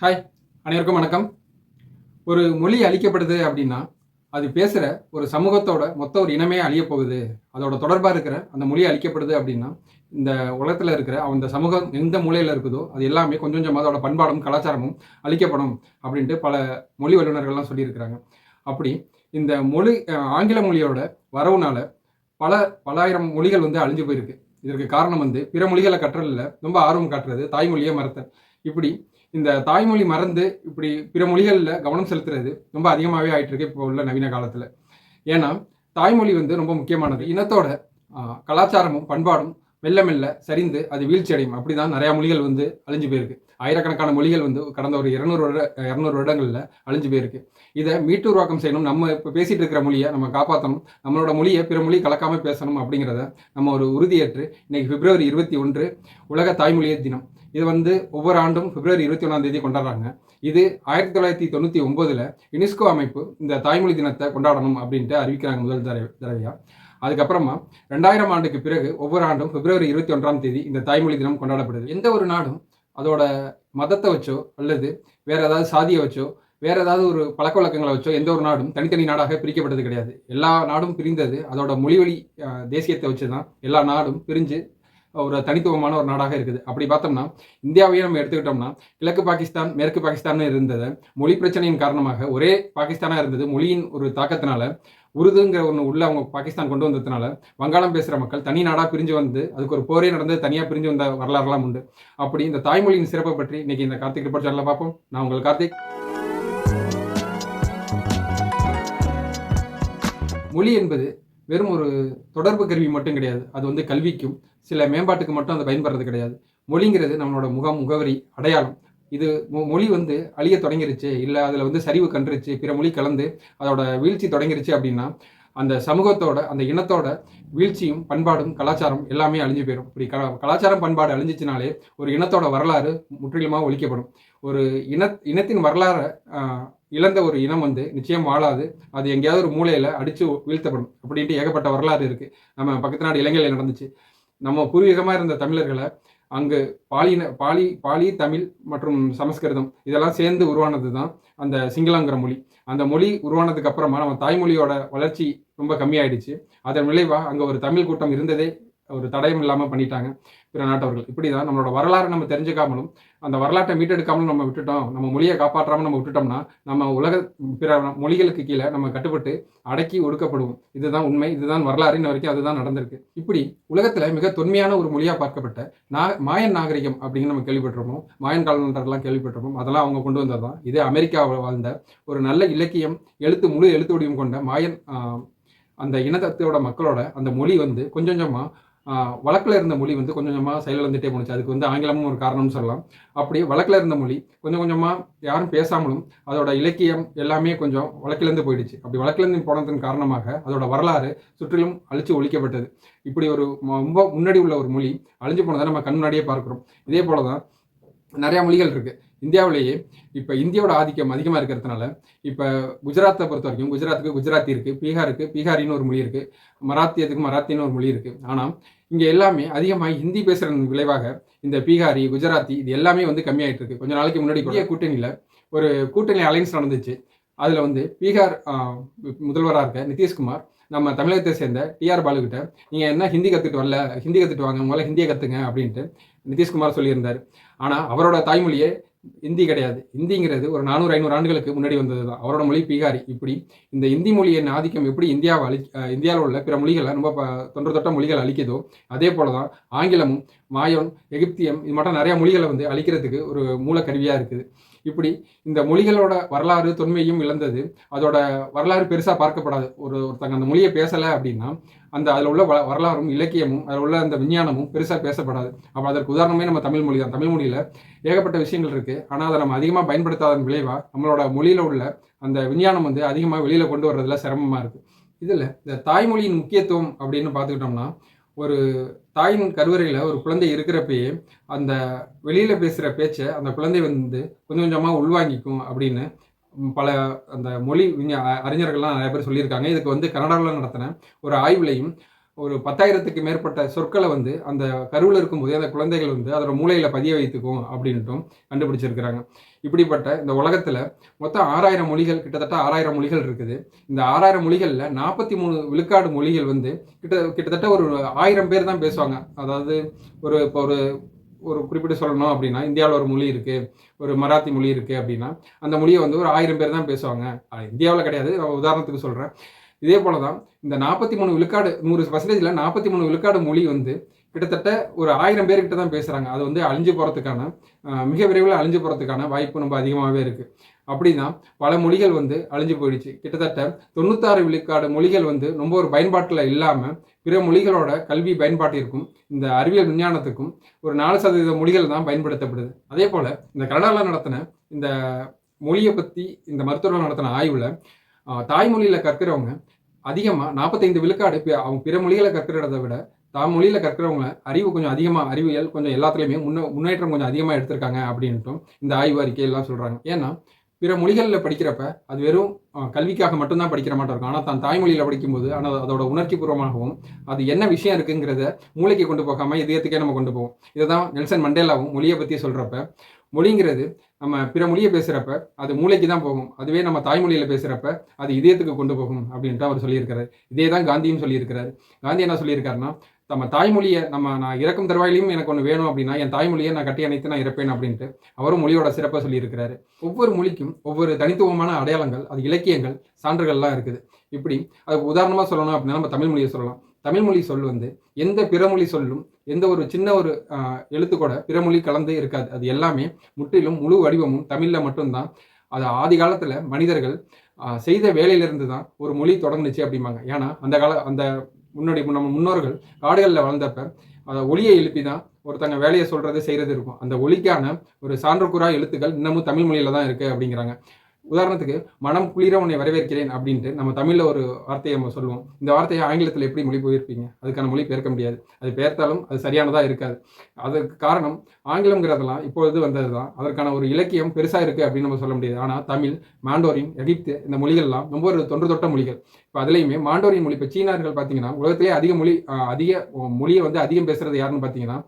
Hi அனைவருக்கும் வணக்கம். ஒரு மொழி அழிக்கப்படுது அப்படின்னா அது பேசுகிற ஒரு சமூகத்தோட மொத்த ஒரு இனமே அழியப் போகுது அதோட தொடர்பாக இருக்கிற அந்த மொழி அழிக்கப்படுது அப்படின்னா இந்த உலகத்தில் இருக்கிற அந்த சமூகம் எந்த மூலையில் இருக்குதோ அது எல்லாமே கொஞ்சம் கொஞ்சமாக அதோட பண்பாடும் கலாச்சாரமும் அழிக்கப்படும் அப்படின்ட்டு பல மொழி வல்லுநர்கள்லாம் சொல்லியிருக்கிறாங்க. அப்படி இந்த மொழி ஆங்கில மொழியோட வரவுனால பல பலாயிரம் மொழிகள் வந்து அழிஞ்சு போயிருக்கு. இதற்கு காரணம் வந்து பிற மொழிகளை கற்றலில் ரொம்ப ஆர்வம் காட்டுறது தாய்மொழியை மறத்தல். இப்படி இந்த தாய்மொழி மறந்து இப்படி பிற மொழிகளில் கவனம் செலுத்துறது ரொம்ப அதிகமாகவே ஆயிட்டு இருக்கு இப்போ உள்ள நவீன காலத்தில். ஏன்னா தாய்மொழி வந்து ரொம்ப முக்கியமானது. இனத்தோட கலாச்சாரமும் பண்பாடும் மெல்ல மெல்ல சரிந்து அது வீழ்ச்சி அடையும். அப்படிதான் நிறையா மொழிகள் வந்து அழிஞ்சு போயிருக்கு. ஆயிரக்கணக்கான மொழிகள் வந்து கடந்த ஒரு இரநூறு வருட இரநூறு வருடங்களில் அழிஞ்சு போயிருக்கு. இதை மீட்டு உருவாக்கம் செய்யணும் நம்ம இப்போ பேசிட்டு இருக்கிற மொழியை நம்ம காப்பாற்றணும் நம்மளோட மொழியை பிற மொழி கலக்காமல் பேசணும் அப்படிங்கிறத நம்ம ஒரு உறுதியேற்று இன்னைக்கு பிப்ரவரி இருபத்தி ஒன்று உலக தாய்மொழியர் தினம். இது வந்து ஒவ்வொரு ஆண்டும் பிப்ரவரி இருபத்தி ஒன்றாம் தேதி கொண்டாடுறாங்க. இது ஆயிரத்தி தொள்ளாயிரத்தி தொண்ணூற்றி ஒம்போதில் யுனெஸ்கோ அமைப்பு இந்த தாய்மொழி தினத்தை கொண்டாடணும் அப்படின்ட்டு அறிவிக்கிறாங்க முதல் தடவை தடவையாக அதுக்கப்புறமா ரெண்டாயிரம் ஆண்டுக்கு பிறகு ஒவ்வொரு ஆண்டும் பிப்ரவரி இருபத்தி ஒன்றாம் தேதி இந்த தாய்மொழி தினம் கொண்டாடப்படுது எந்த ஒரு நாடும் அதோட மதத்தை வச்சோ அல்லது வேற ஏதாவது சாதியை வச்சோ வேற ஏதாவது ஒரு பழக்க வழக்கங்களை வச்சோ எந்த ஒரு நாடும் தனித்தனி நாடாக பிரிக்கப்பட்டது கிடையாது. எல்லா நாடும் பிரிந்தது அதோட மொழிவழி தேசியத்தை வச்சு தான் எல்லா நாடும் பிரிஞ்சு ஒரு தனித்துவமான ஒரு நாடாக இருக்குது. அப்படி பார்த்தோம்னா இந்தியாவையே நம்ம எடுத்துக்கிட்டோம்னா கிழக்கு பாகிஸ்தான் மேற்கு பாகிஸ்தான் இருந்தது. மொழி பிரச்சனையின் காரணமாக ஒரே பாகிஸ்தானாக இருந்தது. மொழியின் ஒரு தாக்கத்தினால உருதுங்கிற ஒன்று உள்ள அவங்க பாகிஸ்தான் கொண்டு வந்ததுனால வங்காளம் பேசுகிற மக்கள் தனி நாடாக பிரிஞ்சு வந்து அதுக்கு ஒரு போரே நடந்து தனியாக பிரிஞ்சு வந்த வரலாறுலாம் உண்டு. அப்படி இந்த தாய்மொழியின் சிறப்பை பற்றி இன்னைக்கு இந்த கார்த்திக் ரிப்போர்ட் சேனலில் பார்ப்போம். நான் உங்கள் கார்த்திக். மொழி என்பது வெறும் ஒரு தொடர்பு கருவி மட்டும் கிடையாது. அது வந்து கல்விக்கும் சில மேம்பாட்டுக்கு மட்டும் அது பயன்படுறது கிடையாது. மொழிங்கிறது நம்மளோட முகம் முகவரி அடையாளம். இது மொ- மொழி வந்து அழிய தொடங்கிருச்சு இல்லை அதில் வந்து சரிவு கண்டுருச்சு பிற மொழி கலந்து அதோட வீழ்ச்சி தொடங்கிருச்சு அப்படின்னா அந்த சமூகத்தோட அந்த இனத்தோட வீழ்ச்சியும் பண்பாடும் கலாச்சாரம் எல்லாமே அழிஞ்சு போயிடும் இப்படி க கலாச்சாரம் பண்பாடு அழிஞ்சிச்சினாலே ஒரு இனத்தோட வரலாறு முற்றிலுமாக ஒழிக்கப்படும். ஒரு இன இனத்தின் வரலாறை இழந்த ஒரு இனம் வந்து நிச்சயம் வாழாது. அது எங்கேயாவது ஒரு மூலையில் அடித்து வீழ்த்தப்படும். அப்படின்ட்டு ஏகப்பட்ட வரலாறு இருக்குது நம்ம பக்கத்து நாடு இலங்கையில் நடந்துச்சு. நம்ம பூர்வீகமாக இருந்த தமிழர்களை அங்கு பாலின பாலி பாலி தமிழ் மற்றும் சமஸ்கிருதம் இதெல்லாம் சேர்ந்து உருவானது தான் அந்த சிங்களங்கிற மொழி. அந்த மொழி உருவானதுக்கு அப்புறமா நம்ம தாய்மொழியோட வளர்ச்சி ரொம்ப கம்மியாயிடுச்சு. அதன் விளைவாக அங்கே ஒரு தமிழ் கூட்டம் இருந்ததே ஒரு தடயம் இல்லாமல் பண்ணிட்டாங்க பிற நாட்டவர்கள் இப்படி தான் நம்மளோட வரலாறை நம்ம தெரிஞ்சுக்காமலும் அந்த வரலாற்றை மீட்டெடுக்காமலும் நம்ம விட்டுட்டோம் நம்ம மொழியை காப்பாற்றாமல் நம்ம விட்டுட்டோம்னா நம்ம உலக பிற மொழிகளுக்கு கீழே நம்ம கட்டுப்பட்டு அடக்கி ஒடுக்கப்படுவோம். இதுதான் உண்மை இதுதான் வரலாறு இன்ன வரைக்கும் அதுதான் நடந்திருக்கு. இப்படி உலகத்தில் மிக தொன்மையான ஒரு மொழியாக பார்க்கப்பட்ட நா மாயன் நாகரிகம் அப்படின்னு நம்ம கேள்விப்பட்டிருப்போம். மாயன் காலன்றெல்லாம் கேள்விப்பட்டிருப்போம். அதெல்லாம் அவங்க கொண்டு வந்தது தான். இதே அமெரிக்காவில் வாழ்ந்த ஒரு நல்ல இலக்கியம் எழுத்து முழு எழுத்து வடிவம் கொண்ட மாயன் அந்த இனத்தத்தோட மக்களோட அந்த மொழி வந்து கொஞ்சம் கொஞ்சமாக வழக்கில் இருந்த மொழி வந்து கொஞ்சம் கொஞ்சமாக செயலிழந்துட்டே போணுச்சு. அதுக்கு வந்து ஆங்கிலமும் ஒரு காரணம்னு சொல்லலாம். அப்படி வழக்கில் இருந்த மொழி கொஞ்சம் கொஞ்சமாக யாரும் பேசாமலும் அதோட இலக்கியம் எல்லாமே கொஞ்சம் வழக்கிலேருந்து போயிடுச்சு. அப்படி வழக்கிலேருந்து போனதன் காரணமாக அதோட வரலாறு சுற்றிலும் அழிச்சு ஒழிக்கப்பட்டது. இப்படி ஒரு ரொம்ப முன்னாடி உள்ள ஒரு மொழி அழிஞ்சு போனதை நம்ம கண் முன்னாடியே பார்க்குறோம். இதே போல தான் நிறையா மொழிகள் இருக்குது இந்தியாவிலேயே இப்போ இந்தியாவோட ஆதிக்கம் அதிகமாக இருக்கிறதுனால இப்போ குஜராத்தை பொறுத்த வரைக்கும் குஜராத்துக்கு குஜராத்தி இருக்குது பீகாருக்கு பீகாரின்னு ஒரு மொழி இருக்குது மராத்தியத்துக்கு மராத்தின்னு ஒரு மொழி இருக்குது ஆனால் இங்கே எல்லாமே அதிகமாக ஹிந்தி பேசுகிறதன் விளைவாக இந்த பீகாரி குஜராத்தி இது எல்லாமே வந்து கம்மியாயிட்டு இருக்கு. கொஞ்ச நாளைக்கு முன்னாடி இந்திய கூட்டணியில் ஒரு கூட்டணி அலைன்ஸ் நடந்துச்சு. அதில் வந்து பீகார் முதல்வராக இருக்க நிதிஷ்குமார் நம்ம தமிழகத்தை சேர்ந்த டிஆர் பாலுகிட்ட நீங்கள் என்ன ஹிந்தி கற்றுட்டு வரல? ஹிந்தி கற்றுட்டு வாங்க. முதல்ல ஹிந்தியை கற்றுங்க அப்படின்ட்டு நிதிஷ்குமார் சொல்லியிருந்தார். ஆனால் அவரோட தாய்மொழியே இந்தி கிடையாது. ஹிந்திங்கிறது ஒரு நானூறு ஐநூறு ஆண்டுகளுக்கு முன்னாடி வந்தது தான் அவரோட மொழி பீகாரி. இப்படி இந்த இந்தி மொழியின் ஆதிக்கம் எப்படி இந்தியாவை அழி இந்தியாவில் உள்ள பிற மொழிகளை ரொம்ப தொன்று தொட்ட மொழிகள் அழிக்குதோ அதே போல தான் ஆங்கிலமும் மாயோன் எகிப்தியம் இது மட்டும் நிறைய மொழிகளை வந்து அழிக்கிறதுக்கு ஒரு மூல கருவியாக இருக்குது. இப்படி இந்த மொழிகளோட வரலாறு தொன்மையும் இழந்தது. அதோட வரலாறு பெருசாக பார்க்கப்படாது. ஒரு ஒருத்தங்க அந்த மொழியை பேசலை அப்படின்னா அந்த அதில் உள்ள வ- வரலாறும் இலக்கியமும் அதில் உள்ள அந்த விஞ்ஞானமும் பெருசாக பேசப்படாது. அப்போ அதற்கு உதாரணமே நம்ம தமிழ் மொழி தான். தமிழ் மொழியில் ஏகப்பட்ட விஷயங்கள் இருக்குது ஆனால் அதை நம்ம அதிகமாக பயன்படுத்தாதன் விளைவாக நம்மளோட மொழியில் உள்ள அந்த விஞ்ஞானம் வந்து அதிகமாக வெளியில் கொண்டு வர்றதுல சிரமமாக இருக்குது இதில் இந்த தாய்மொழியின் முக்கியத்துவம் அப்படின்னு பார்த்துக்கிட்டோம்னா ஒரு தாயின் கருவறையில் ஒரு குழந்தை இருக்கிறப்பயே அந்த வெளியில் பேசுகிற பேச்சை அந்த குழந்தை வந்து கொஞ்சம் கொஞ்சமாக உள்வாங்கிக்கும் அப்படின்னு பல அந்த மொழி விஞ்ஞா அறிஞர்கள்லாம் நிறைய பேர் சொல்லியிருக்காங்க. இதுக்கு வந்து கனடாவில் நடத்தின ஒரு ஆய்வுலையும் ஒரு பத்தாயிரத்துக்கு மேற்பட்ட சொற்களை வந்து அந்த கருவில் இருக்கும்போதே அந்த குழந்தைகள் வந்து அதோட மூளையில் பதிய வைத்துக்கும் அப்படின்ட்டும் கண்டுபிடிச்சிருக்கிறாங்க. இப்படிப்பட்ட இந்த உலகத்தில் மொத்தம் ஆறாயிரம் மொழிகள் கிட்டத்தட்ட ஆறாயிரம் மொழிகள் இருக்குது. இந்த ஆறாயிரம் மொழிகளில் நாற்பத்தி மூணு விழுக்காடு மொழிகள் வந்து கிட்ட கிட்டத்தட்ட ஒரு ஆயிரம் பேர் தான் பேசுவாங்க. அதாவது ஒரு இப்போ ஒரு ஒரு குறிப்பிட்டு சொல்லணும் அப்படின்னா இந்தியாவில் ஒரு மொழி இருக்குது ஒரு மராத்தி மொழி இருக்குது அப்படின்னா அந்த மொழியை வந்து ஒரு ஆயிரம் பேர் தான் பேசுவாங்க. இந்தியாவில் கிடையாது. உதாரணத்துக்கு சொல்கிறேன் இதே போல தான் இந்த நாற்பத்தி மூணு விழுக்காடு நூறு பர்சன்டேஜில் நாற்பத்தி மூணு விழுக்காடு மொழி வந்து கிட்டத்தட்ட ஒரு ஆயிரம் பேர்கிட்ட தான் பேசுகிறாங்க அது வந்து அழிஞ்சு போகிறதுக்கான மிக விரைவில் அழிஞ்சு போகிறதுக்கான வாய்ப்பு ரொம்ப அதிகமாகவே இருக்குது அப்படின்னா பல மொழிகள் வந்து அழிஞ்சு போயிடுச்சு. கிட்டத்தட்ட தொண்ணூத்தாறு விழுக்காடு மொழிகள் வந்து ரொம்ப ஒரு பயன்பாட்டில் இல்லாமல் பிற மொழிகளோட கல்வி பயன்பாட்டிற்கும் இந்த அறிவியல் விஞ்ஞானத்துக்கும் ஒரு நாலு சதவீத மொழிகள் தான் பயன்படுத்தப்படுது. அதே போல் இந்த கனடாவில் நடத்தின இந்த மொழியை பற்றி இந்த மருத்துவர்கள் நடத்தின ஆய்வில் தாய்மொழியில் கற்கிறவங்க அதிகமாக நாற்பத்தைந்து விழுக்காடு அவங்க பிற மொழிகளை கற்கிறத விட தாய்மொழியில் கற்கிறவங்க அறிவு கொஞ்சம் அதிகமாக அறிவியல் கொஞ்சம் எல்லாத்துலேயுமே முன்ன முன்னேற்றம் கொஞ்சம் அதிகமாக எடுத்திருக்காங்க அப்படின்ட்டும் இந்த ஆய்வு அறிக்கையெல்லாம் சொல்கிறாங்க ஏன்னா பிற மொழிகளில் படிக்கிறப்ப அது வெறும் கல்விக்காக மட்டும்தான் படிக்கிற மாட்டோம் இருக்கும். ஆனால் தான் தாய்மொழியில் படிக்கும்போது ஆனால் அதோட உணர்ச்சி பூர்வமாகவும் அது என்ன விஷயம் இருக்குங்கிறத மூளைக்கு கொண்டு போகாமல் இதயத்துக்கே நம்ம கொண்டு போவோம். இதை தான் நெல்சன் மண்டேலாவும் மொழியை பற்றி சொல்கிறப்ப மொழிங்கிறது நம்ம பிற மொழியை பேசுகிறப்ப அது மூளைக்கு தான் போகும். அதுவே நம்ம தாய்மொழியில் பேசுகிறப்ப அது இதயத்துக்கு கொண்டு போகும் அப்படின்ட்டு அவர் சொல்லியிருக்கிறார். இதே தான் காந்தியும் சொல்லியிருக்கிறார். காந்தி என்ன சொல்லியிருக்காருன்னா நம்ம தாய்மொழியை நம்ம நான் இறக்கும் தருவாயிலையும் எனக்கு ஒன்று வேணும் அப்படின்னா என் தாய்மொழியை நான் கட்டி அணைத்து நான் இறப்பேன் அப்படின்ட்டு அவரும் மொழியோட சிறப்பாக சொல்லியிருக்கிறாரு. ஒவ்வொரு மொழிக்கும் ஒவ்வொரு தனித்துவமான அடையாளங்கள் அது இலக்கியங்கள் சான்றுகள்லாம் இருக்குது. இப்படி அதுக்கு உதாரணமாக சொல்லணும் அப்படின்னா நம்ம தமிழ் மொழியை சொல்லலாம். தமிழ்மொழி சொல் வந்து எந்த பிறமொழி சொல்லும் எந்த ஒரு சின்ன ஒரு எழுத்து கூட பிறமொழி கலந்து இருக்காது. அது எல்லாமே முற்றிலும் முழு வடிவமும் தமிழில் மட்டும்தான். அது ஆதி காலத்தில் மனிதர்கள் செய்த வேலையிலிருந்து தான் ஒரு மொழி தொடங்குனுச்சு அப்படிம்பாங்க. ஏன்னா அந்த கால அந்த முன்னாடி நம்ம முன்னோர்கள் காடுகளில் வளர்ந்தப்ப அதை ஒளியை எழுப்பி தான் ஒருத்தங்க வேலையை சொல்கிறது செய்கிறது இருக்கும். அந்த ஒளிக்கான ஒரு சான்றுக்குறா எழுத்துக்கள் இன்னமும் தமிழ் மொழியில் தான் இருக்குது அப்படிங்கிறாங்க. உதாரணத்துக்கு மனம் குளிர உன்னை வரவேற்கிறேன் அப்படின்ட்டு நம்ம தமிழில் ஒரு வார்த்தையை நம்ம சொல்லுவோம். இந்த வார்த்தையை ஆங்கிலத்தில் எப்படி மொழி போயிருப்பீங்க அதுக்கான மொழி பெயர்க்க முடியாது. அது பெயர்த்தாலும் அது சரியானதாக இருக்காது. அதுக்கு காரணம் ஆங்கிலங்கிறதெல்லாம் இப்பொழுது வந்தது தான் அதற்கான ஒரு இலக்கியம் பெருசாக இருக்குது அப்படின்னு நம்ம சொல்ல முடியாது. ஆனால் தமிழ் மாண்டோரின் எகிப்து இந்த மொழிகள்லாம் ரொம்ப ஒரு தொன்று தொட்ட மொழிகள். இப்போ அதுலேயுமே மாண்டோரின் மொழி இப்போ சீனர்கள் பார்த்தீங்கன்னா உலகத்திலே அதிக மொழி அதிக மொழியை வந்து அதிகம் பேசுகிறது யாருன்னு பார்த்தீங்கன்னா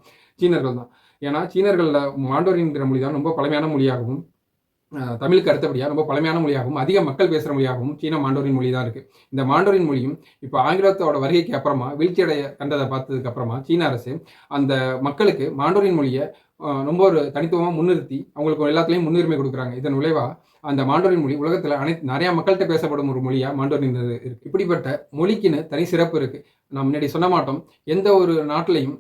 சீனர்கள் தான். ஏன்னா சீனர்களில் மாண்டோரின்கிற மொழி தான் ரொம்ப பழமையான மொழியாகவும் தமிழுக்கு அடுத்தபடியாக ரொம்ப பழமையான மொழியாகவும் அதிக மக்கள் பேசுகிற மொழியாகவும் சீன மாண்டோரின் மொழி தான் இருக்குது இந்த மாண்டோரின் மொழியும் இப்போ ஆங்கிலத்தோட வருகைக்கு அப்புறமா வீழ்ச்சியடைய கண்டதை பார்த்ததுக்கு அப்புறமா சீன அரசு அந்த மக்களுக்கு மாண்டோரின் மொழியை ரொம்ப ஒரு தனித்துவமாக முன்னிறுத்தி அவங்களுக்கு எல்லாத்துலேயும் முன்னுரிமை கொடுக்குறாங்க. இதன் விளைவாக அந்த மாண்டோரின் மொழி உலகத்தில் அனைத்து நிறையா மக்கள்கிட்ட பேசப்படும் ஒரு மொழியாக மாண்டோரின் இருக்குது இப்படிப்பட்ட மொழிக்குன்னு தனி சிறப்பு இருக்குது நான் முன்னாடி சொல்ல மாட்டோம். எந்த ஒரு நாட்டிலையும்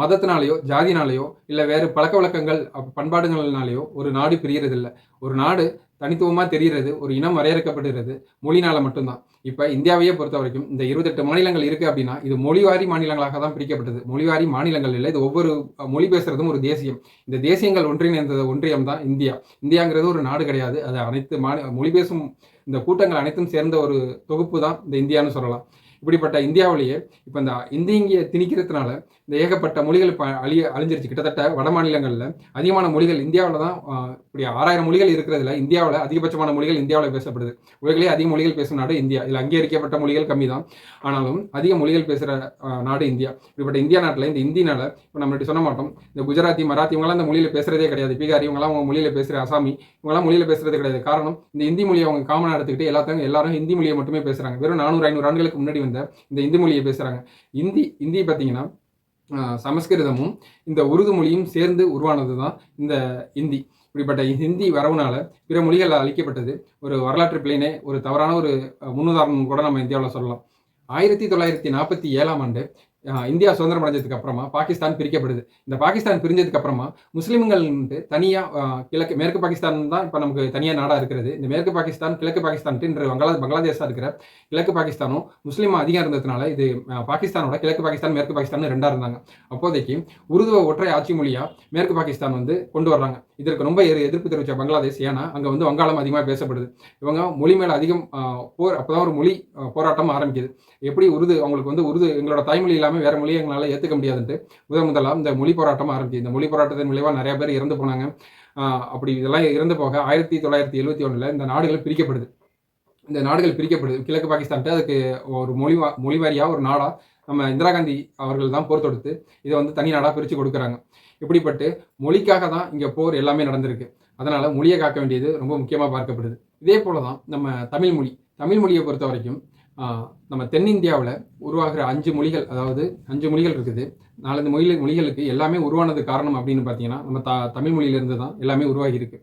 மதத்தினாலேயோ ஜாதினாலேயோ இல்லை வேறு பழக்க வழக்கங்கள் பண்பாடுகள்னாலேயோ ஒரு நாடு பிரியறதில்லை. ஒரு நாடு தனித்துவமாக தெரிகிறது ஒரு இனம் வரையறுக்கப்படுகிறது மொழினால் மட்டும்தான். இப்போ இந்தியாவையே பொறுத்த வரைக்கும் இந்த இருபத்தெட்டு மாநிலங்கள் இருக்குது அப்படின்னா இது மொழிவாரி மாநிலங்களாக தான் பிரிக்கப்பட்டது. மொழிவாரி மாநிலங்கள் இல்லை இது ஒவ்வொரு மொழி பேசுறதும் ஒரு தேசியம். இந்த தேசியங்கள் ஒன்றிணைந்தது ஒன்றியம் தான் இந்தியா. இந்தியாங்கிறது ஒரு நாடு கிடையாது. அது அனைத்து மாநில மொழி பேசும் இந்த கூட்டங்கள் அனைத்தும் சேர்ந்த ஒரு தொகுப்பு தான் இந்த இந்தியான்னு சொல்லலாம். இப்படிப்பட்ட இந்தியாவிலேயே இப்போ இந்த இந்திய திணிக்கிறதுனால இந்த ஏகப்பட்ட மொழிகள் இப்போ அழிய அழிஞ்சிருச்சு. கிட்டத்தட்ட வட மாநிலங்களில் அதிகமான மொழிகள் இந்தியாவில் தான் இப்படி ஆறாயிரம் மொழிகள் இருக்கிறதுல இந்தியாவில் அதிகபட்சமான மொழிகள் இந்தியாவில் பேசப்படுது. உலகிலே அதிக மொழிகள் பேசும் நாடு இந்தியா. இதில் அங்கீகரிக்கப்பட்ட மொழிகள் கம்மி தான். ஆனாலும் அதிக மொழிகள் பேசுகிற நாடு இந்தியா. இப்படிப்பட்ட இந்தியா நாட்டில் இந்த இந்தினால இப்போ நம்ம சொன்ன மாட்டோம். இந்த குஜராத்தி மராத்தி இவங்களாம் இந்த மொழியில் பேசுகிறதே கிடையாது. பீகாரி இவங்களாம் அவங்க மொழியில் பேசுகிற அசாமி இவங்களாம் மொழியில் பேசுகிறது கிடையாது. காரணம் இந்த இந்தி மொழியை அவங்க காமனாக எடுத்துக்கிட்டு எல்லாத்தையும் எல்லாரும் ஹிந்தி மொழியை மட்டுமே பேசுகிறாங்க வெறும் நானூறு ஐநூறு ஆண்டுகளுக்கு முன்னாடி இந்த இந்த இந்தி மொழியை பேசுகிறாங்க இந்தி இந்தி பார்த்தீங்கன்னா சமஸ்கிருதமும் இந்த உருது மொழியும் சேர்ந்து உருவானது தான் இந்த இந்தி. இப்படிப்பட்ட ஹிந்தி வரவுனால பிற மொழிகள் அழிக்கப்பட்டது ஒரு வரலாற்று பிள்ளைனே ஒரு தவறான ஒரு முன்னுதாரணம் கூட நம்ம இந்தியாவில் சொல்லலாம். ஆயிரத்தி தொள்ளாயிரத்தி நாற்பத்தி ஏழாம் ஆண்டு இந்தியா சுதந்திரம் அடைஞ்சதுக்கு அப்புறமா பாகிஸ்தான் பிரிக்கப்படுது. இந்த பாகிஸ்தான் பிரிஞ்சதுக்கு அப்புறமா முஸ்லீம்கள் தனியாக கிழக்கு மேற்கு பாகிஸ்தான் தான் இப்போ நமக்கு தனியாக நாடாக இருக்கிறது. இந்த மேற்கு பாகிஸ்தான் கிழக்கு பாகிஸ்தான் இன்று வங்களா பங்களாதேஷாக இருக்கிற கிழக்கு பாகிஸ்தானும் முஸ்லீம் அதிகம் இருந்ததுனால இது பாகிஸ்தானோட கிழக்கு பாகிஸ்தான் மேற்கு பாகிஸ்தான் ரெண்டாக இருந்தாங்க. அப்போதைக்கு உருதுவ ஒற்றை ஆட்சி மொழியாக மேற்கு பாகிஸ்தான் வந்து கொண்டு வர்றாங்க. இதற்கு ரொம்ப எதிர்ப்பு தெரிவித்த பங்களாதேஷ் ஏன்னா அங்கே வந்து வங்காளம் அதிகமாக பேசப்படுது. இவங்க மொழி மேலே அதிகம் போர் அப்போதான் ஒரு மொழி போராட்டம் ஆரம்பிக்குது. எப்படி உருது அவங்களுக்கு வந்து உருது எங்களோட தாய்மொழி இல்லாமல் வேற மொழியை எங்களால் ஏற்றுக்க முடியாதுன்ட்டு. முதல் முதலாக இந்த மொழி போராட்டம் ஆரம்பிச்சு. இந்த மொழி போராட்டத்தின் விளைவாக நிறைய பேர் இறந்து போனாங்க. அப்படி இதெல்லாம் இறந்து போக ஆயிரத்தி தொள்ளாயிரத்தி எழுபத்தி ஒன்றில் இந்த நாடுகள் பிரிக்கப்படுது இந்த நாடுகள் பிரிக்கப்படுது கிழக்கு பாகிஸ்தான்ட்டு அதுக்கு ஒரு மொழி மொழி வாரியாக ஒரு நாடாக நம்ம இந்திரா காந்தி அவர்கள் தான் போர் தொடுத்து இதை வந்து தனி நாடாக பிரித்து கொடுக்குறாங்க. இப்படிப்பட்டு மொழிக்காக தான் இங்கே போர் எல்லாமே நடந்திருக்கு. அதனால் மொழியை காக்க வேண்டியது ரொம்ப முக்கியமாக பார்க்கப்படுது. இதே போல தான் நம்ம தமிழ் மொழி. தமிழ் மொழியை பொறுத்த வரைக்கும் நம்ம தென்னிந்தியாவில் உருவாகிற அஞ்சு மொழிகள் அதாவது அஞ்சு மொழிகள் இருக்குது. நாலஞ்சு மொழி மொழிகளுக்கு எல்லாமே உருவானது காரணம் அப்படின்னு பார்த்தீங்கன்னா நம்ம த தமிழ் மொழியிலேருந்து தான் எல்லாமே உருவாகி இருக்கு.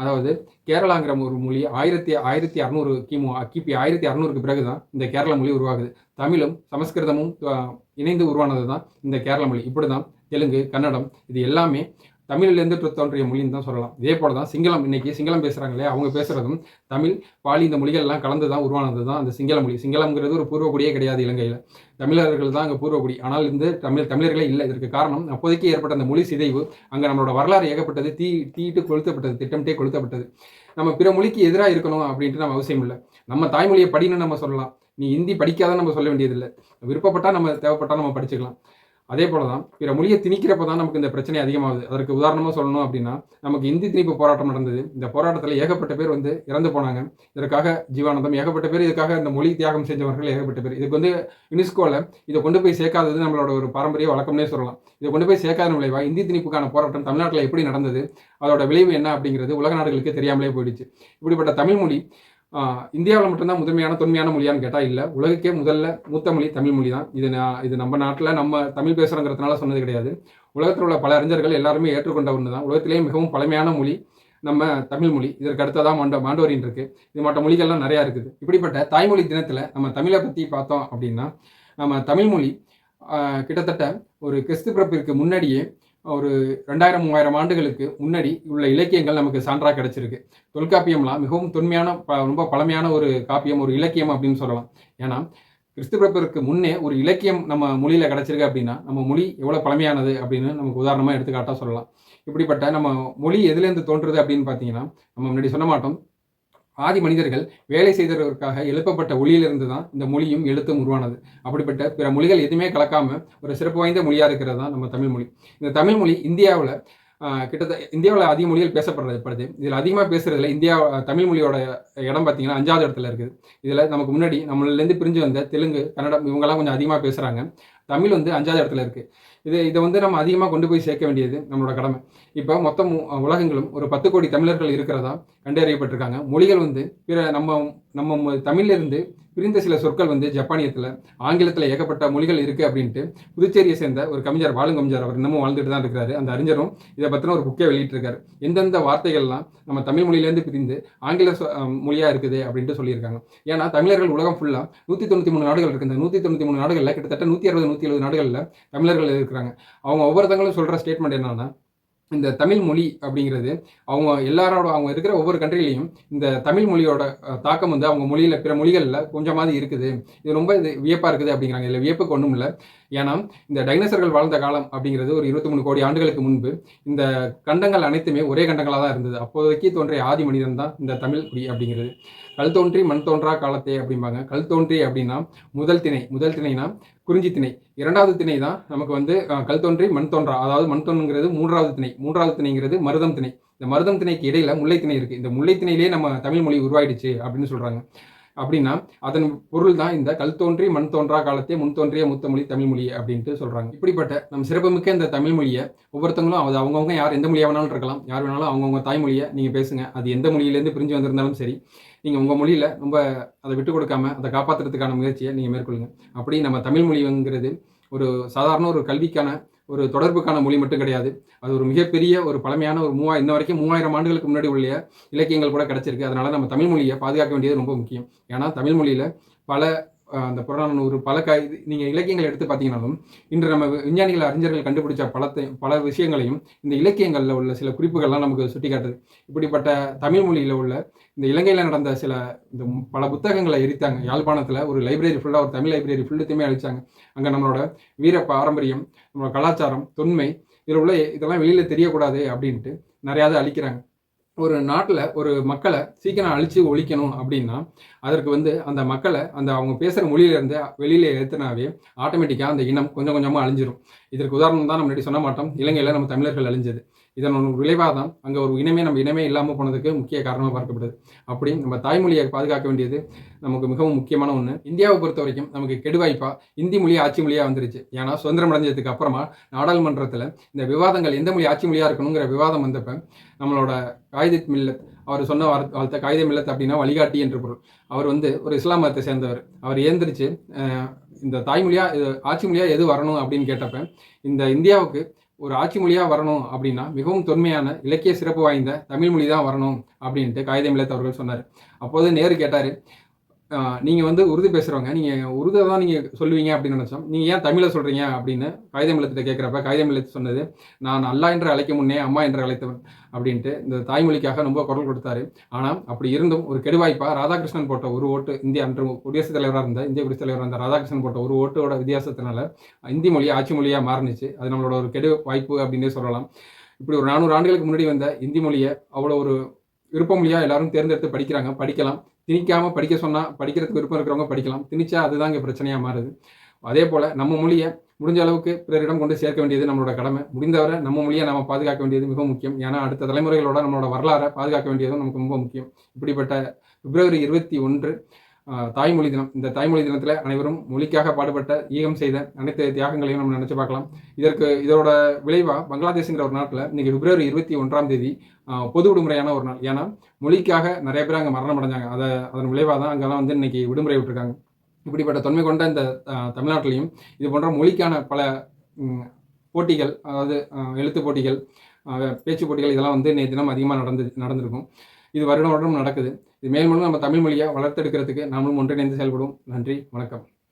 அதாவது கேரளாங்கிற ஒரு மொழி ஆயிரத்தி ஆயிரத்தி அறநூறு கிமு கிபி ஆயிரத்தி அறநூறுக்கு பிறகு தான் இந்த கேரள மொழி உருவாகுது. தமிழும் சமஸ்கிருதமும் இணைந்து உருவானது தான் இந்த கேரள மொழி. இப்படி தான் தெலுங்கு கன்னடம் இது எல்லாமே தமிழிலேருந்து தோன்றிய மொழின்னு தான் சொல்லலாம். இதே போல தான் சிங்களம் இன்றைக்கி சிங்களம் பேசுகிறாங்களே அவங்க பேசுகிறதும் தமிழ் பாலி இந்த மொழிகள்லாம் கலந்து தான் உருவானது தான் அந்த சிங்கள மொழி. சிங்களம்ங்கிறது ஒரு பூர்வக்குடியே கிடையாது இலங்கையில். தமிழர்கள் தான் அங்கே பூர்வக்குடி ஆனால் இந்த தமிழ் தமிழர்களே இல்லை. இதற்கு காரணம் அப்போதைக்கு ஏற்பட்ட அந்த மொழி சிதைவு அங்கே நம்மளோட வரலாறு ஏகப்பட்டது தீ தீட்டு கொளுத்தப்பட்டது திட்டமிட்டே கொளுத்தப்பட்டது. நம்ம பிற மொழிக்கு எதிராக இருக்கணும் அப்படின்ட்டு நம்ம அவசியம் இல்லை. நம்ம தாய்மொழியை படின்னு நம்ம சொல்லலாம். நீ ஹிந்தி படிக்காத நம்ம சொல்ல வேண்டியதில்லை. விருப்பப்பட்டா நம்ம தேவைப்பட்டா நம்ம படிச்சுக்கலாம். அதே போல தான் பிற மொழியை திணிக்கிறப்ப தான் நமக்கு இந்த பிரச்சனை அதிகமாகுது. அதற்கு உதாரணமாக சொல்லணும் அப்படின்னா நமக்கு இந்தி திணிப்பு போராட்டம் நடந்தது. இந்த போராட்டத்தில் ஏகப்பட்ட பேர் வந்து இறந்து போனாங்க. இதற்காக ஜீவானந்தம் ஏகப்பட்ட பேர் இதுக்காக இந்த மொழி தியாகம் செஞ்சவர்கள் ஏகப்பட்ட பேர். இதுக்கு வந்து யுனெஸ்கோவில் இதை கொண்டு போய் சேர்க்காதது நம்மளோட ஒரு பாரம்பரிய வழக்கம்னே சொல்லலாம். இதை கொண்டு போய் சேர்க்காத விளைவாக இந்தி திணிப்புக்கான போராட்டம் தமிழ்நாட்டில் எப்படி நடந்தது அதோட விளைவு என்ன அப்படிங்கிறது உலக நாடுகளுக்கு தெரியாமலே போயிடுச்சு. இப்படிப்பட்ட தமிழ் மொழி இந்தியாவில் மட்டும்தான் முதன்மையான தொன்மையான மொழியான்னு கேட்டால் இல்லை. உலகுக்கே முதல்ல மூத்த மொழி தமிழ் மொழி தான் இது நான் இது நம்ம நாட்டில் நம்ம தமிழ் பேசுகிறோங்கிறதுனால சொன்னது கிடையாது. உலகத்தில் உள்ள பல அறிஞர்கள் எல்லாருமே ஏற்றுக்கொண்ட ஒன்று தான் உலகத்திலேயே மிகவும் பழமையான மொழி நம்ம தமிழ் மொழி. இதற்கு அடுத்ததான் மாண்ட மாண்டோரின் இருக்கு. இது மற்ற மொழிகள்லாம் நிறையா இருக்குது. இப்படிப்பட்ட தாய்மொழி தினத்தில் நம்ம தமிழை பற்றி பார்த்தோம் அப்படின்னா நம்ம தமிழ்மொழி கிட்டத்தட்ட ஒரு கிறிஸ்து பிறப்பிற்கு முன்னாடியே ஒரு ரெண்டாயிரம் மூவாயிரம் ஆண்டுகளுக்கு முன்னாடி உள்ள இலக்கியங்கள் நமக்கு சான்றாக கிடைச்சிருக்கு. தொல்காப்பியம்லாம் மிகவும் தொன்மையான ப- ரொம்ப பழமையான ஒரு காப்பியம் ஒரு இலக்கியம் அப்படின்னு சொல்லலாம். ஏன்னா கிறிஸ்து பிறப்பிற்கு முன்னே ஒரு இலக்கியம் நம்ம மொழியில் கிடச்சிருக்கு அப்படின்னா நம்ம மொழி எவ்வளோ பழமையானது அப்படின்னு நமக்கு உதாரணமாக எடுத்துக்காட்டாக சொல்லலாம். இப்படிப்பட்ட நம்ம மொழி எதுலேருந்து தோன்றுது அப்படின்னு பார்த்தீங்கன்னா நம்ம முன்னாடி சொல்ல மாட்டோம். ஆதி மனிதர்கள் வேலை செய்தவர்களுக்காக எழுப்பப்பட்ட ஒளியிலிருந்து தான் இந்த மொழியும் எழுத்தும் உருவானது. அப்படிப்பட்ட பிற மொழிகள் எதுவுமே கலக்காமல் ஒரு சிறப்பு வாய்ந்த மொழியாக இருக்கிறது தான் நம்ம தமிழ் மொழி. இந்த தமிழ் மொழி இந்தியாவில் கிட்டத்தட்ட இந்தியாவில் அதிக மொழிகள் பேசப்படுறது படுது இதில் அதிகமாக பேசுகிறதுல இந்தியா தமிழ் மொழியோட இடம் பார்த்தீங்கன்னா அஞ்சாவது இடத்துல இருக்குது. இதில் நமக்கு முன்னாடி நம்மளிலேருந்து பிரிஞ்சு வந்த தெலுங்கு கன்னடம் இவங்கெல்லாம் கொஞ்சம் அதிகமாக பேசுகிறாங்க தமிழ் வந்து அஞ்சாவது இடத்துல இருக்குது இது இதை வந்து நம்ம அதிகமாக கொண்டு போய் சேர்க்க வேண்டியது நம்மளோட கடமை. இப்போ மொத்தம் உலகங்களும் ஒரு பத்து கோடி தமிழர்கள் இருக்கிறதா கண்டறியப்பட்டிருக்காங்க. மொழிகள் வந்து பிற நம்ம நம்ம தமிழிலிருந்து பிரிந்த சில சொற்கள் வந்து ஜப்பானியத்தில் ஆங்கிலத்தில் ஏகப்பட்ட மொழிகள் இருக்குது அப்படின்ட்டு புதுச்சேரியை சேர்ந்த ஒரு கவிஞர் வாழுங்கம்ஜர் அவர் இன்னமும் வாழ்ந்துட்டு தான் இருக்கிறாரு. அந்த அறிஞரும் இதை பற்றின ஒரு புக்கே வெளியிட்டிருக்காரு. எந்தெந்த வார்த்தைகள்லாம் நம்ம தமிழ் மொழியிலேருந்து பிரிந்து ஆங்கில மொழியாக இருக்குது அப்படின்ட்டு சொல்லியிருக்காங்க. ஏன்னா தமிழர்கள் உலகம் ஃபுல்லாக நூற்றி தொண்ணூற்றி மூணு நாடுகள் இருக்குது இந்த நூற்றி தொண்ணூற்றி மூணு நாடுகளில் கிட்டத்தட்ட நூற்றி அறுபது நூற்றி எழுபது நாடுகளில் தமிழர்கள் இருக்கிறாங்க. அவங்க ஒவ்வொருத்தங்களும் சொல்கிற ஸ்டேட்மெண்ட் என்னன்னா இந்த தமிழ் மொழி அப்படிங்கிறது அவங்க எல்லாரோட அவங்க இருக்கிற ஒவ்வொரு கண்ட்ரிலையும் இந்த தமிழ் மொழியோட தாக்கம் வந்து அவங்க மொழியில் பிற மொழிகளில் கொஞ்சமாவது இருக்குது. இது ரொம்ப இது வியப்பாக இருக்குது அப்படிங்கிறாங்க. இல்லை வியப்புக்கு ஒன்றும் இல்லை ஏன்னா இந்த டைனோசர்கள் வாழ்ந்த காலம் அப்படிங்கிறது ஒரு இருபத்தி மூணு கோடி ஆண்டுகளுக்கு முன்பு இந்த கண்டங்கள் அனைத்துமே ஒரே கண்டங்களாக தான் இருந்தது. அப்போதைக்கு தோன்றிய ஆதி மனிதன் தான் இந்த தமிழ் குடி அப்படிங்கிறது. கல் தோன்றி மண் தோன்றா காலத்தே அப்படிம்பாங்க. கல் தோன்றி அப்படின்னா முதல் திணை. முதல் திணைனா குறிஞ்சி திணை. இரண்டாவது திணை தான் நமக்கு வந்து கல் தோன்றி மண் தோன்றா. அதாவது மண் தோன்றுங்கிறது மூன்றாவது திணை. மூன்றாவது திணைங்கிறது மருதம் திணை. இந்த மருதம் திணைக்கு இடையில முல்லை திணை இருக்கு. இந்த முல்லை திணையிலே நம்ம தமிழ் மொழி உருவாயிடுச்சு அப்படின்னு சொல்றாங்க. அப்படின்னா அதன் பொருள் தான் இந்த கல் தோன்றி மண் தோன்றா காலத்தே முன் தோன்றிய முத்தமொழி மொழி தமிழ் மொழி அப்படின்ட்டு சொல்றாங்க. இப்படிப்பட்ட நம் சிறப்புமிக்க இந்த தமிழ் மொழியை ஒவ்வொருத்தங்களும் அது அவங்கவுங்க யார் எந்த மொழியாக வேணாலும் இருக்கலாம். யார் வேணாலும் அவங்கவுங்க தாய்மொழியை நீங்கள் பேசுங்க. அது எந்த மொழியிலேருந்து பிரிஞ்சு வந்திருந்தாலும் சரி நீங்கள் உங்கள் மொழியில் ரொம்ப அதை விட்டு கொடுக்காம அதை காப்பாற்றுறதுக்கான முயற்சியை நீங்கள் மேற்கொள்ளுங்க. அப்படி நம்ம தமிழ் மொழிங்கிறது ஒரு சாதாரண ஒரு கல்விக்கான ஒரு தொடர்புக்கான மொழி மட்டும் கிடையாது. அது ஒரு மிகப்பெரிய ஒரு பழமையான ஒரு மூவாயிரம் இன்ன வரைக்கும் மூவாயிரம் ஆண்டுகளுக்கு முன்னாடி உள்ள இலக்கியங்கள் கூட கிடைச்சிருக்கு. அதனால நம்ம தமிழ் மொழியை பாதுகாக்க வேண்டியது ரொம்ப முக்கியம். ஏன்னா தமிழ் மொழியில் பல அந்த புறநானூறு பல க நீங்கள் இலக்கியங்கள் எடுத்து பார்த்தீங்கன்னாலும் இன்று நம்ம விஞ்ஞானிகள் அறிஞர்கள் கண்டுபிடிச்ச பலத்தை பல விஷயங்களையும் இந்த இலக்கியங்களில் உள்ள சில குறிப்புகள்லாம் நமக்கு சுட்டி காட்டுது. இப்படிப்பட்ட தமிழ் மொழியில் உள்ள இந்த இலங்கையில் நடந்த சில இந்த பல புத்தகங்களை எரித்தாங்க. யாழ்ப்பாணத்தில் ஒரு லைப்ரரி ஃபுல்லாக ஒரு தமிழ் லைப்ரரி ஃபுல்லுத்தையுமே அழிச்சாங்க. அங்கே நம்மளோட வீர பாரம்பரியம் நம்மளோட கலாச்சாரம் தொன்மை இதில் உள்ள இதெல்லாம் வெளியில் தெரியக்கூடாது அப்படின்ட்டு நிறையா அழிக்கிறாங்க. ஒரு நாட்டில் ஒரு மக்களை சீக்கிரம் அழித்து ஒழிக்கணும் அப்படின்னா அதற்கு வந்து அந்த மக்களை அந்த அவங்க பேசுகிற மொழியிலேருந்து வெளியில் எடுத்துனாவே ஆட்டோமேட்டிக்காக அந்த இனம் கொஞ்சம் கொஞ்சமாக அழிஞ்சிரும். இதற்கு உதாரணம் தான் நம்ம முன்னாடி சொன்ன மாட்டோம். இலங்கையில் நம்ம தமிழர்கள் அழிஞ்சது. இதன் விளைவாக தான் அங்கே ஒரு இனமே நம்ம இனமே இல்லாமல் போனதுக்கு முக்கிய காரணமாக பார்க்கப்படுது. அப்படி நம்ம தாய்மொழியை பாதுகாக்க வேண்டியது நமக்கு மிகவும் முக்கியமான ஒன்று இந்தியாவை பொறுத்த வரைக்கும் நமக்கு கெடுவாய்ப்பாக இந்தி மொழி ஆட்சி மொழியாக வந்துருச்சு. ஏன்னா சுதந்திரம் அடைஞ்சதுக்கு அப்புறமா நாடாளுமன்றத்தில் இந்த விவாதங்கள் எந்த மொழி ஆட்சி மொழியாக இருக்கணுங்கிற விவாதம் வந்தப்போ நம்மளோட காகித மில்லத் அவர் சொன்ன வார்த்தை வார்த்தை காகித மில்லத் அப்படின்னா வழிகாட்டி என்று பொருள். அவர் வந்து ஒரு இஸ்லாம் மதத்தை சேர்ந்தவர். அவர் ஏந்திரிச்சு இந்த தாய்மொழியாக இது ஆட்சி மொழியாக எது வரணும் அப்படின்னு கேட்டப்ப இந்த இந்தியாவுக்கு ஒரு ஆட்சி மொழியாக வரணும் அப்படின்னா மிகவும் தொன்மையான இலக்கிய சிறப்பு வாய்ந்த தமிழ் மொழி தான் வரணும் அப்படின்ட்டு காகித அவர்கள் சொன்னார். அப்போது நேரு கேட்டார் நீங்கள் வந்து உருது பேசுகிறவங்க நீங்கள் உருதை தான் நீங்கள் சொல்லுவீங்க அப்படின்னு நினச்சோம். நீங்கள் ஏன் தமிழை சொல்கிறீங்க அப்படின்னு காகித கேட்குறப்ப காகித சொன்னது நான் அல்லா என்று அழைக்க முன்னே அம்மா என்று அழைத்தவன் அப்படின்ட்டு இந்த தாய்மொழிக்காக ரொம்ப குரல் கொடுத்தாரு. ஆனால் அப்படி இருந்தும் ஒரு கெடுவாய்ப்பா ராதாகிருஷ்ணன் போட்ட ஒரு ஓட்டு இந்திய அன்று குடியரசுத் தலைவராக இருந்த இந்திய குடியரசுத் தலைவராக இருந்த ராதாகிருஷ்ணன் போட்ட ஒரு ஓட்டோட வித்தியாசத்தினால இந்தி மொழி ஆட்சி மொழியாக மாறினுச்சு. அது நம்மளோட ஒரு கெடு வாய்ப்பு அப்படின்னே சொல்லலாம். இப்படி ஒரு நானூறு ஆண்டுகளுக்கு முன்னாடி வந்த இந்தி மொழியை அவ்வளோ ஒரு விருப்ப மொழியாக எல்லாரும் தேர்ந்தெடுத்து படிக்கிறாங்க படிக்கலாம். திணிக்காம படிக்க சொன்னால் படிக்கிறதுக்கு விருப்பம் இருக்கிறவங்க படிக்கலாம். திணிச்சா அதுதான் இங்கே பிரச்சனையாக மாறுது. அதே போல் நம்ம மொழியை முடிஞ்ச அளவுக்கு பிறரிடம் கொண்டு சேர்க்க வேண்டியது நம்மளோட கடமை. முடிந்தவரை நம்ம மொழியை நம்ம பாதுகாக்க வேண்டியது மிக முக்கியம். ஏன்னா அடுத்த தலைமுறைகளோட நம்மளோட வரலாறை பாதுகாக்க வேண்டியதும் நமக்கு ரொம்ப முக்கியம். இப்படிப்பட்ட பிப்ரவரி இருபத்தி ஒன்று தாய்மொழி தினம். இந்த தாய்மொழி தினத்தில் அனைவரும் மொழிக்காக பாடுபட்ட ஈகம் செய்த அனைத்து தியாகங்களையும் நம்ம நினச்சி பார்க்கலாம். இதற்கு இதோட விளைவாக பங்களாதேஷ்ங்கிற ஒரு நாட்டில் இன்றைக்கி பிப்ரவரி இருபத்தி ஒன்றாம் தேதி பொது விடுமுறையான ஒரு நாள். ஏன்னா மொழிக்காக நிறைய பேர் அங்கே மரணம் அடைஞ்சாங்க. அதை அதன் விளைவாக தான் அங்கெல்லாம் வந்து இன்னைக்கு விடுமுறை விட்டுருக்காங்க. இப்படிப்பட்ட தொன்மை கொண்ட இந்த தமிழ்நாட்டிலையும் இது போன்ற மொழிக்கான பல போட்டிகள் அதாவது எழுத்து போட்டிகள் பேச்சு போட்டிகள் இதெல்லாம் வந்து நேற்று தினம் அதிகமாக நடந்து நடந்திருக்கும். இது வருடம் வருடம் நடக்குது. இது மேலும் நம்ம தமிழ் மொழியை வளர்த்தெடுக்கிறதுக்கு நாமளும் ஒன்றிணைந்து செயல்படும் நன்றி வணக்கம்.